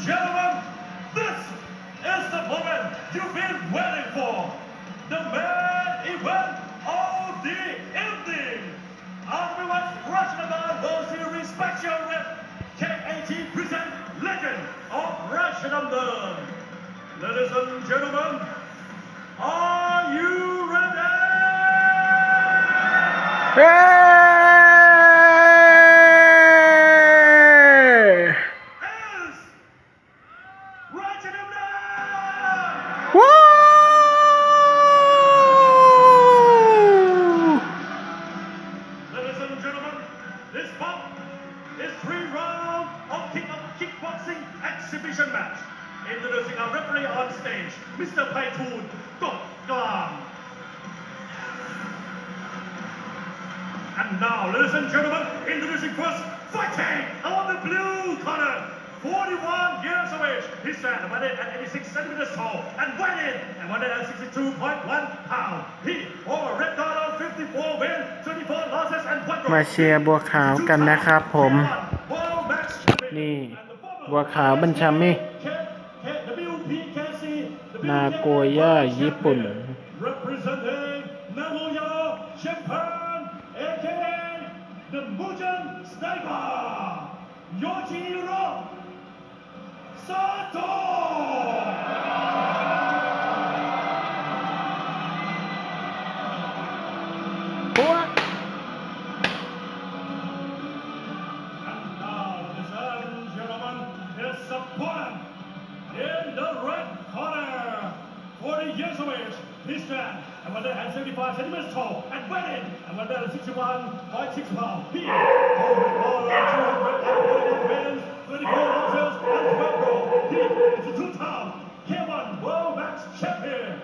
gentlemen, this is the moment you've been waiting for. The main event of the evening. Everyone's rushing about World Series Special Rep KAT present Legend of Russia Ladies and gentlemen, are you ready? เ exhibition match. Introducing our referee on stage, Mr. Paitoon Gok Glam. And now, ladies and gentlemen, introducing first, fighting on the blue corner. 41 years of age, he stand 186 centimeters tall and weighed in at 162.1 pounds. He hold a record of 54 wins, 24 losses and 1 draw. มาเชียร์บัวขาวกันนะครับผม World Max Champion นี่ and the former บัวขาวบัญชามิ WPKC นาโกย่าญี่ปุ่น representing Nagoya Japan aka the Mugen Sniper Yoshihiro Sato years of age, This man. and when they had 75 centimeters tall and weighted, and when they had 61.6 pounds, he is over all around 241 bands, 34 ounces, and 12 gold. He is a two-time K1 World Max champion,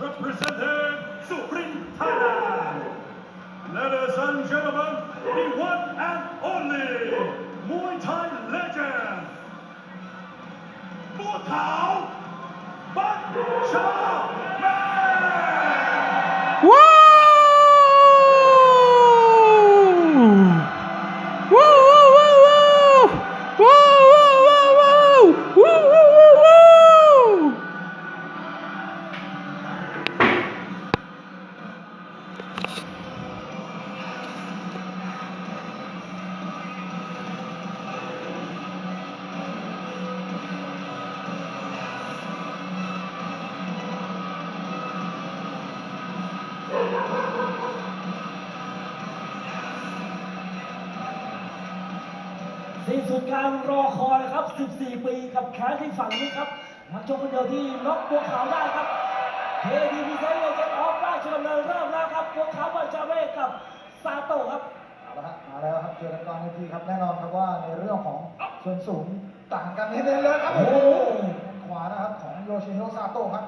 representing Supreme. สิ้นสุดการรอคอยครับ 14 ปีกับแขนที่ฝั่งนี้ครับนักชกคนเดียวที่น็อกบัวขาวได้ครับเคดีมีไซเลยจะออกราชดำเนินเริ่มแล้วครับบัวขาวบัญชาเวทกับซาโตะครับเอาละฮะมาแล้วครับเจอกันกลางเวทีครับแน่นอนครับว่าในเรื่องของส่วนสูงต่างกันนิดนึงเลยครับโอ้โหขวานะครับของโยชิโนซาโตะครับ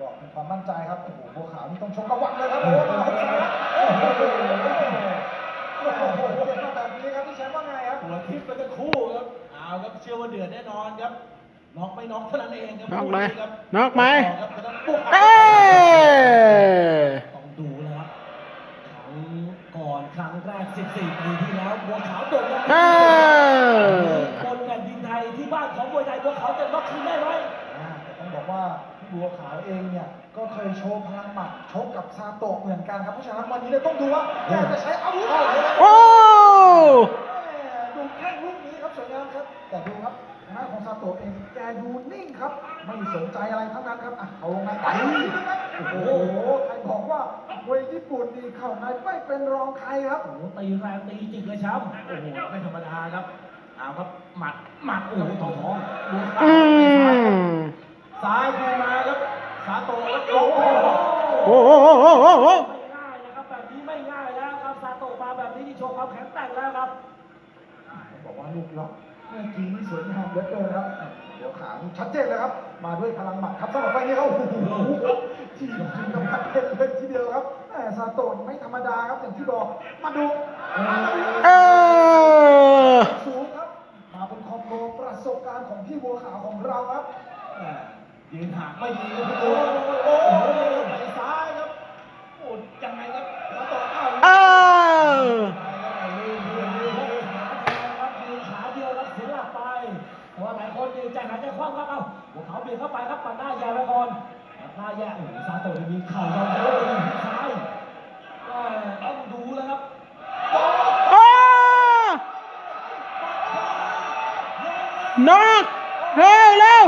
บอกมีความมั่นใจครับโอ้โหบัวขาวนี่ต้องชกกระวังเลยครับโอ้โหโอ้โหโอ้โหโอ้โหเจ็บมาแบบนี้ครับพี่แชมป์ว่าไง ครับหัวทิพย์ไปทั้งคู่ครับเอาครับเชื่อว่าเดือดแน่นอนครับน็อกไม่น็อกเท่านั้นเองครับน็อกไหมคู่ครับน็อกไหมครับกระทั่งปุ๊บเอ้ยต้องดูนะครับครั้งก่อนครั้งแรก 14 ปีที่แล้วบัวขาวโดนน็อกเออบนแผ่นดินไทยที่บ้านของมวยไทยบัวขาวจะน็อกคืนได้ไหมอ่าแต่ต้องบอกว่าพี่บัวขาวเองเนี่ยก็เคยโชว์พลังหมัดชกกับซาโตะเหมือนกันครับเพราะฉะนั้นวันนี้เลยต้องดูว่าแกจะใช้ โอ้โห ใครบอกว่ามวยญี่ปุ่นดีเข้าในไม่เป็นรองใครครับ โอ้โหตีแรงตีจริงเลยช้ำโอ้โห ไม่ธรรมดาครับเอาครับ หมัด หมัด โอ้โหต่อท้องบัวขาวอืมซ้ายคืนมาครับซาโตะครับโอ้โหโอ้โหโอ้โหโอ้โหไม่ง่ายนะครับ แบบนี้ไม่ง่ายแล้วครับซาโตะมาแบบนี้ที่โชว์ความแข็งแกร่งแล้วครับ บอกว่าลูกล็อกเมื่อกี้นี่สวยงามเหลือเกินครับ เดี๋ยวขาชัดเจนเลยครับ มาด้วยพลังหมัดครับสำหรับไฟนี้เขาโอ้โหที่จริงกำพัดเป็นเลยทีเดียวครับแต่ซาโตนไม่ธรรมดาครับอย่างที่บอก มาดูเออสูงครับ มาบนคอมโบประสบการณ์ของพี่บัวขาวของเราครับยืนห่างไม่ดีครับพี่ตูนโอ้โห หายใจคว่ำครับเอาหัวเขาเบียดเข้าไปครับปัดหน้าแย่ไปก่อนปัดหน้าแย่โอ้โหซาโตะนี่มีเข่ายาวๆเลยหูซ้ายก็ต้องดูแล้วครับอ้านอกเร็วเร็ว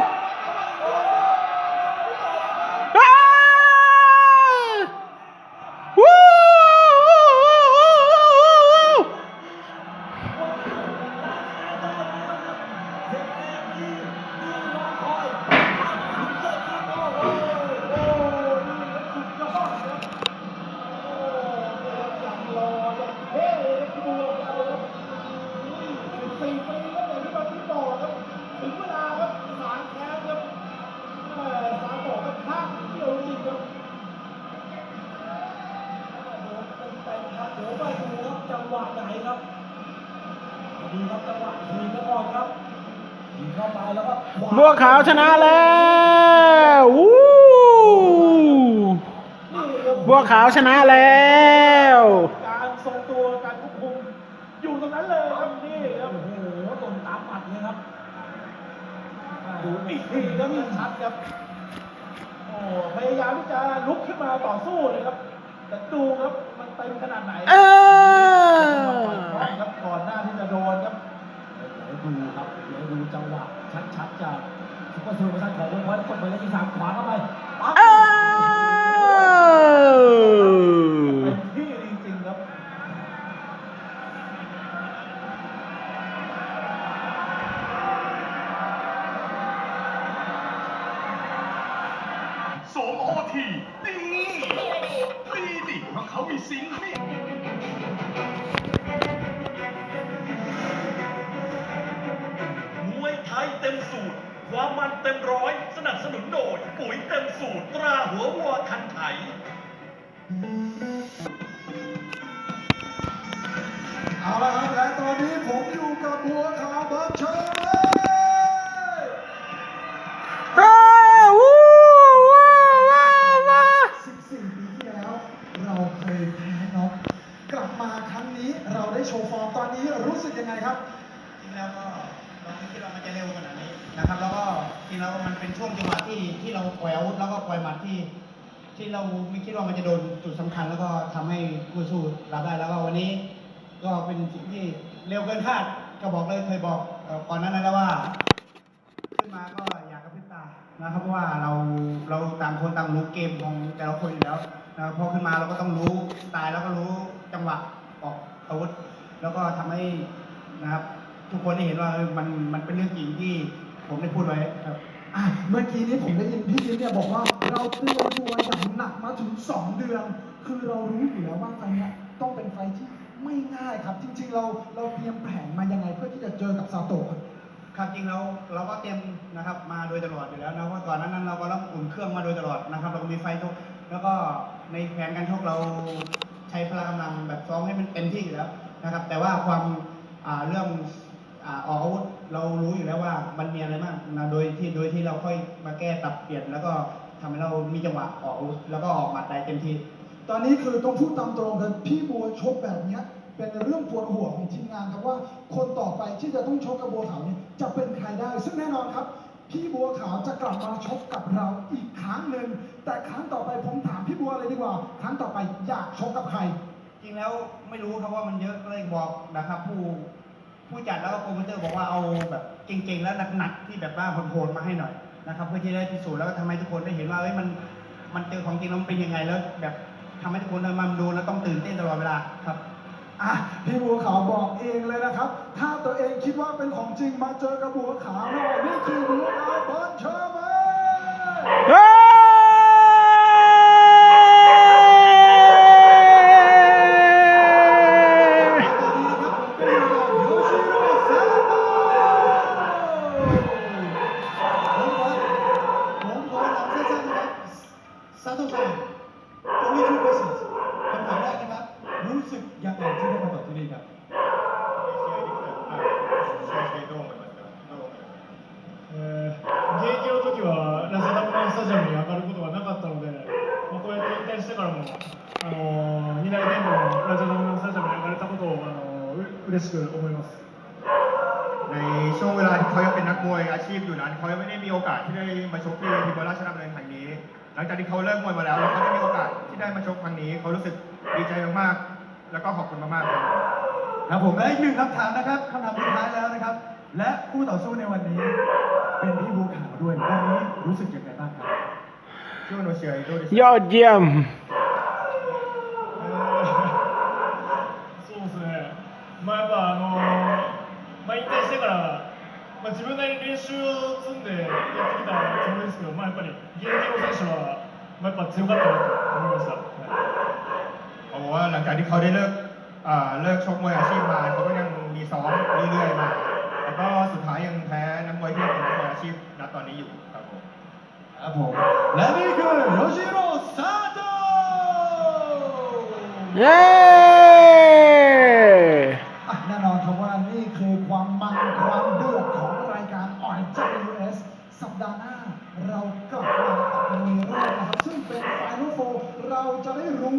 วาบัวขาวชนะแล้ววู้นี่ครับบัวขาวชนะแล้วการทรงตัวการควบคุมอยู่ตรงนั้นเลยครับนี่ครับโอ้โหตรงตามปัดเลยครับดูอีกทีครับชัดครับโอ้พยายามที่จะลุกขึ้นมาต่อสู้เลยครับ แต่ดูครับมันเต็มขนาดไหน จังหวะชัดๆจากซุปเปอร์ซูเปอร์ซันของวงพอยต์กดไปแล้วที่สามขวาเข้าไปปั๊บเออเป็นที่จริงๆครับสวมโอทีดีดีดิเพราะเขามีสิงค์นี่ มวยไทยเต็มสูตร ความมันเต็มร้อย สนับสนุนโดยปุ๋ยเต็มสูตร ตราหัววัวคันไถเอาละครับและตอนนี้ผมอยู่กับบัวขาวเบิร์ดเชอร์เลยเออวู้ว้าวว้าวว้าว14ปีที่แล้วเราเคยแพ้น็อกกลับมาครั้งนี้เราได้โชว์ฟอร์มตอนนี้รู้สึกยังไงครับจริงแล้วก็ เราไม่คิดว่ามันจะเร็วขนาดนี้นะครับ แล้วก็จริงแล้วมันเป็นช่วงจังหวะที่ที่เราปล่อยอาวุธแล้วก็ปล่อยหมัดที่ ที่เราไม่คิดว่ามันจะโดนจุดสำคัญ แล้วก็ทำให้คู่สู้รับได้แล้วก็วันนี้ ก็เป็นสิ่งที่เร็วเกินคาดก็บอกเลยเคยบอกเอ่อก่อนหนั้นแล้วว่า ขึ้นมาก็อยากกระพริบตานะครับเพราะว่าเราเราต่างคนต่างรู้เกมของแต่ละคนอยู่แล้วนะครับพอขึ้นมาเราก็ต้องรู้สไตล์แล้วก็รู้จังหวะออกอาวุธ แล้วก็ทำให้นะครับ ทุกคนได้เห็นว่าเออมันมันเป็นเรื่องจริงที่ผมได้พูดไว้ครับ อะเมื่อกี้นี้ผมได้ยินพี่ยิ้มเนี่ยบอกว่าเราเตรียมตัวอย่างหนักมาถึง 2 เดือน คือเรารู้อยู่แล้วว่าไฟล์เนี้ยต้องเป็นไฟล์ที่ไม่ง่ายครับ จริง ๆ เราเราเตรียมแผนมายังไงเพื่อที่จะเจอกับซาโตะ ครับครับจริงเราเราก็เตรียมนะครับมาโดยตลอดอยู่แล้วนะเพราะก่อนหนานั้นเราก็รับอุ่นเครื่องมาโดยตลอดนะครับ เราก็มีไฟชกแล้วก็ในแผนการชกเราใช้พละกำลังแบบซ้อมให้มันเต็มที่อยู่แล้วนะครับ แต่ว่าความอ่าเรื่อง อ่าออกอาวุธเรารู้อยู่แล้วว่ามันมีอะไรบ้างนะโดยที่โดยที่เราค่อยมาแก้ปรับเปลี่ยน แล้วก็ทำให้เรามีจังหวะออกอาวุธแล้วก็ออกหมัดได้เต็มที่ตอนนี้คือต้องพูดตามตรงเลยพี่บัวชกแบบเนี้ยเป็นเรื่องปวดหัวของทีมงานครับว่าคนต่อไปที่จะต้องชกกับบัวขาวเนี่ยจะเป็นใครได้ ซึ่งแน่นอนครับ พี่บัวขาวจะกลับมาชกกับเราอีกครั้งหนึ่งแต่ครั้งต่อไปผมถามพี่บัวเลยดีกว่า ครั้งต่อไปอยากชกกับใคร จริงแล้วไม่รู้ครับว่ามันเยอะก็เลยบอกนะครับผู้ ผู้จัดแล้วก็โปรโมเตอร์บอกว่าเอาแบบเก่งๆแล้วหนักๆที่แบบว่าโหดๆมาให้หน่อยนะครับ เพื่อที่ได้พิสูจน์แล้วก็ทำให้ทุกคนได้เห็นว่าเอ้ยมันมันเจอของจริงแล้วมันเป็นยังไงแล้ว แบบทำให้ทุกคนเด้มันดูแล้วต้องตื่นเต้นตลอดเวลาครับอะพี่บัวขาวบอกเองเลยนะครับ ถ้าตัวเองคิดว่าเป็นของจริงมาเจอกับบัวขาวหน่อยนี่คือบัวขาวเบิร์นเชอ 佐藤さん、こういう状況です。佐藤さん、今、もう一度やったら、全然また、ディレイが。試合できたら、はい、試合してどう思いますか？現役の時は、ラスダムのスタジアムに上がることがなかったので、まあ、こうやって引退してからも、あのー、2代目のラスダムのスタジアムに上がれたことを、あのー、う嬉しく思います。你送了他有没有过呀？欺负了你，他有没有没有干？现在没出去，你把那些人给你。 ลังจากที่เขาเลิกมวยมาแล้วแล้วเขาได้มีโอกาสที่ได้มาชกครั้งนี้เขารู้สึกดีใจมากๆ แล้วก็ขอบคุณมากๆครับครับผมและอีกหนึ่งคำถามนะครับคำถามสุดท้ายแล้วนะครับ และคู่ต่อสู้ในวันนี้ เป็นพี่บัวขาวด้วยวันนี้รู้สึกยังไงบ้างครับชื่อโนเชียโดดิ ยอดเยี่ยม 強かったなと思いました。はい เขาบอกว่าหลังจากที่เขาได้เลิกอ่าเลิกชกมวยอาชีพมาเขาก็ยังมีซ้อมเรื่อยๆมาแล้วก็สุดท้ายยังแพ้นักมวยที่เป็นนักมวยอาชีพณตอนนี้อยู่ครับผม ครับผม และนี่คือโยชิโร่ซาโต เย้ อ่ะแน่นอนครับว่านี่คือความมัน เร